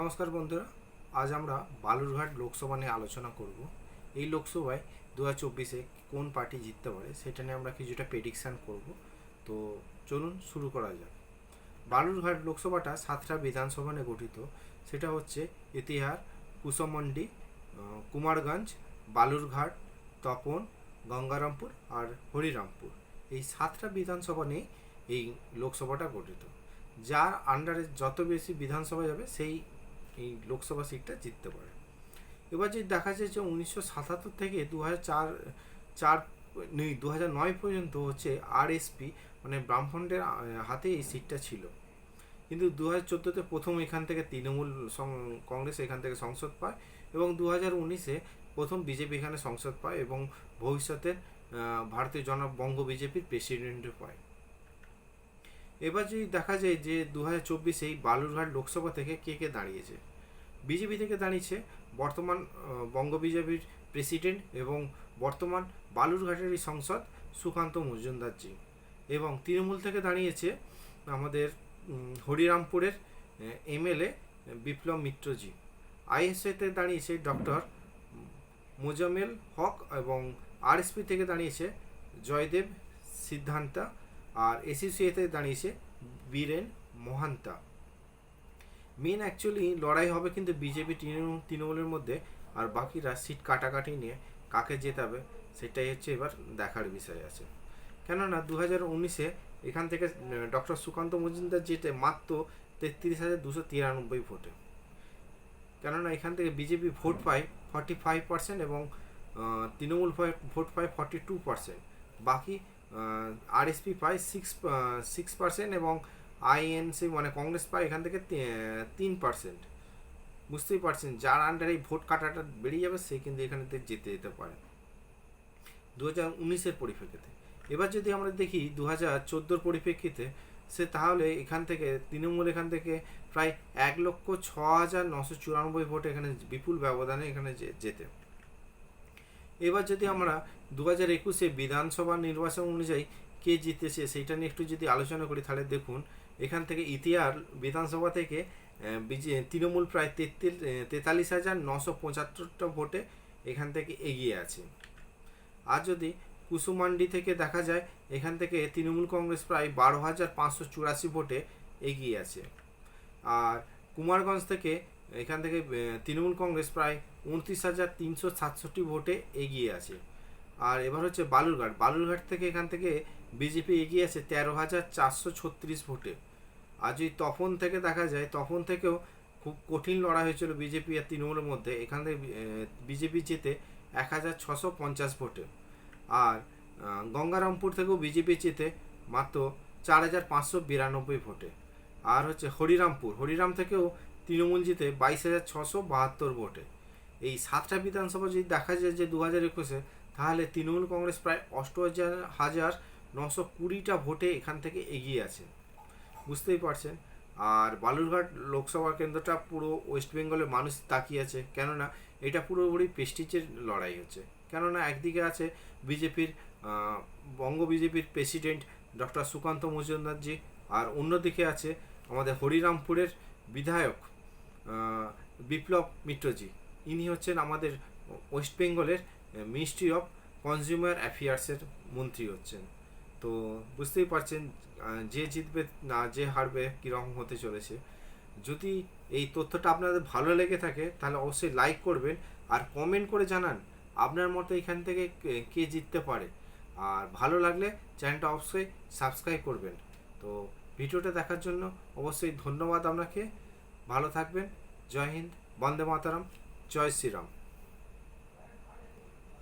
নমস্কার বন্ধুরা, আজ আমরা বালুরঘাট লোকসভা নিয়ে আলোচনা করব। এই লোকসভায় দু হাজার চব্বিশে কোন পার্টি জিততে পারে সেটা নিয়ে আমরা কিছুটা প্রেডিকশান করব। তো চলুন শুরু করা যাক। বালুরঘাট লোকসভাটা সাতটা বিধানসভা নিয়ে গঠিত। সেটা হচ্ছে ইতিহার কুসমন্ডি কুমারগঞ্জ, বালুরঘাট, তপন, গঙ্গারামপুর আর হরিরামপুর। এই সাতটা বিধানসভা নিয়ে এই লোকসভাটা গঠিত। যার আন্ডারে যত বেশি বিধানসভা যাবে সেই এই লোকসভা সিটটা জিততে পারে। এবার যদি দেখা যায় যে উনিশশো সাতাত্তর থেকে দু চার চার নেই দু নয় পর্যন্ত হচ্ছে আরএসপি মানে ব্রাহ্মণদের হাতে এই সিটটা ছিল। কিন্তু দু হাজার চোদ্দোতে প্রথম এখান থেকে তৃণমূল কংগ্রেস এখান থেকে সংসদ পায় এবং দু হাজার উনিশে প্রথম বিজেপি এখানে সংসদ পায় এবং ভবিষ্যতে আহ, ভারতীয় জন বঙ্গ বিজেপির প্রেসিডেন্টও পায়। এবার যদি দেখা যায় যে দু এই বালুরঘাট লোকসভা থেকে কে কে দাঁড়িয়েছে? বিজেপি থেকে দাঁড়িয়েছে বর্তমান বঙ্গ বিজেপির প্রেসিডেন্ট এবং বর্তমান বালুরঘাটেরই সংসদ সুকান্ত মজুমদারজি এবং তৃণমূল থেকে দাঁড়িয়েছে আমাদের হরিরামপুরের এমএলএ বিপ্লব মিত্রজি। আইএসএতে দাঁড়িয়েছে ডক্টর মোজামেল হক এবং আরএসপি থেকে দাঁড়িয়েছে জয়দেব সিদ্ধান্তা আর এসিসিএতে দাঁড়িয়েছে বীরেন মহান্তা। মেন অ্যাকচুয়ালি লড়াই হবে কিন্তু বিজেপি তৃণমূল, তৃণমূলের মধ্যে, আর বাকিরা সিট কাটাকাটি নিয়ে কাকে জেতাবে সেটাই হচ্ছে এবার দেখার বিষয় আছে। কেননা দু হাজার উনিশে এখান থেকে ডক্টর সুকান্ত মজুমদার জিতে মাত্র তেত্রিশ হাজার দুশো তিরানব্বই ভোটে। কেননা এখান থেকে বিজেপি ভোট পায় ফর্টি ফাইভ পার্সেন্ট এবং তৃণমূল ভোট পায় ফর্টি টু পার্সেন্ট বাকি আরএসপি পায় সিক্স সিক্স পার্সেন্ট এবং আইএনসি মানে কংগ্রেস পায় এখান থেকে তিন পার্সেন্ট বুঝতেই পারছেন, যার আন্ডারে এই ভোট কাটাটা বেরিয়ে যাবে, সে কিন্তু এখানে থেকে যেতে যেতে পারে। দু হাজার উনিশের পরিপ্রেক্ষিতে। এবার যদি আমরা দেখি দু হাজার চোদ্দোর পরিপ্রেক্ষিতে, সে তাহলে এখান থেকে, তৃণমূল এখান থেকে প্রায় এক লক্ষ ছ হাজার নশো চুরানব্বই ভোট এখানে বিপুল ব্যবধানে এখানে যেতে। এবার যদি আমরা দু হাজার একুশে বিধানসভা নির্বাচন অনুযায়ী কে জিতেছে সেইটা নিয়ে একটু যদি আলোচনা করি, তাহলে দেখুন, এখান থেকে ইতিহার বিধানসভা থেকে তৃণমূল প্রায় তেত্রিশ তেতাল্লিশ হাজার নশো পঁচাত্তরটা ভোটে এখান থেকে এগিয়ে আছে। আর যদি কুসুমান্ডি থেকে দেখা যায়, এখান থেকে তৃণমূল কংগ্রেস প্রায় বারো হাজার পাঁচশো চুরাশি ভোটে এগিয়ে আছে। আর কুমারগঞ্জ থেকে এখান থেকে তৃণমূল কংগ্রেস প্রায় উনত্রিশ হাজার তিনশো সাতষট্টি ভোটে এগিয়ে আছে। আর এবার হচ্ছে বালুরঘাট। বালুরঘাট থেকে এখান থেকে বিজেপি এগিয়ে আছে তেরো হাজার চারশো ছত্রিশ ভোটে। আর যদি তপন থেকে দেখা যায়, তপন থেকেও খুব কঠিন লড়াই হয়েছিল বিজেপি আর তৃণমূলের মধ্যে। এখান থেকে বিজেপি জিতে এক হাজার ছশো পঞ্চাশ ভোটে। আর গঙ্গারামপুর থেকেও বিজেপি জিতে মাত্র চার হাজার পাঁচশো বিরানব্বই ভোটে। আর হচ্ছে হরিরামপুর। হরিরাম থেকেও তৃণমূল জিতে বাইশ হাজার ছশো বাহাত্তর ভোটে। এই সাতটা বিধানসভা যদি দেখা যায় যে দু হাজার একুশে, তাহলে তৃণমূল কংগ্রেস প্রায় অষ্ট হাজার নশো কুড়িটা ভোটে এখান থেকে এগিয়ে আছে। বুঝতেই পারছেন? আর বালুরঘাট লোকসভা কেন্দ্রটা পুরো ওয়েস্ট বেঙ্গলের মানুষ তাকিয়ে আছে, কেননা এটা পুরোপুরি প্রেস্টিজের লড়াই হচ্ছে। কেননা একদিকে আছে বিজেপির বঙ্গ বিজেপির প্রেসিডেন্ট ডক্টর সুকান্ত মজুমদারজি, আর অন্যদিকে আছে আমাদের হরিরামপুরের বিধায়ক বিপ্লব মিত্রজি। ইনি হচ্ছেন আমাদের ওয়েস্ট বেঙ্গলের মিনিস্ট্রি অফ কনজিউমার অ্যাফেয়ার্সের মন্ত্রী হচ্ছেন। তো বুঝতেই পারছেন যে জিতবে না, যে হারবে, কীরকম হতে চলেছে। যদি এই তথ্যটা আপনাদের ভালো লেগে থাকে, তাহলে অবশ্যই লাইক করবেন আর কমেন্ট করে জানান আপনার মতো এখান থেকে কে- জিততে পারে। আর ভালো লাগলে চ্যানেলটা অবশ্যই সাবস্ক্রাইব করবেন। তো ভিডিওটা দেখার জন্য অবশ্যই ধন্যবাদ আপনাকে। ভালো থাকবেন। জয় হিন্দ বন্দে মাতারাম জয় শ্রীরাম।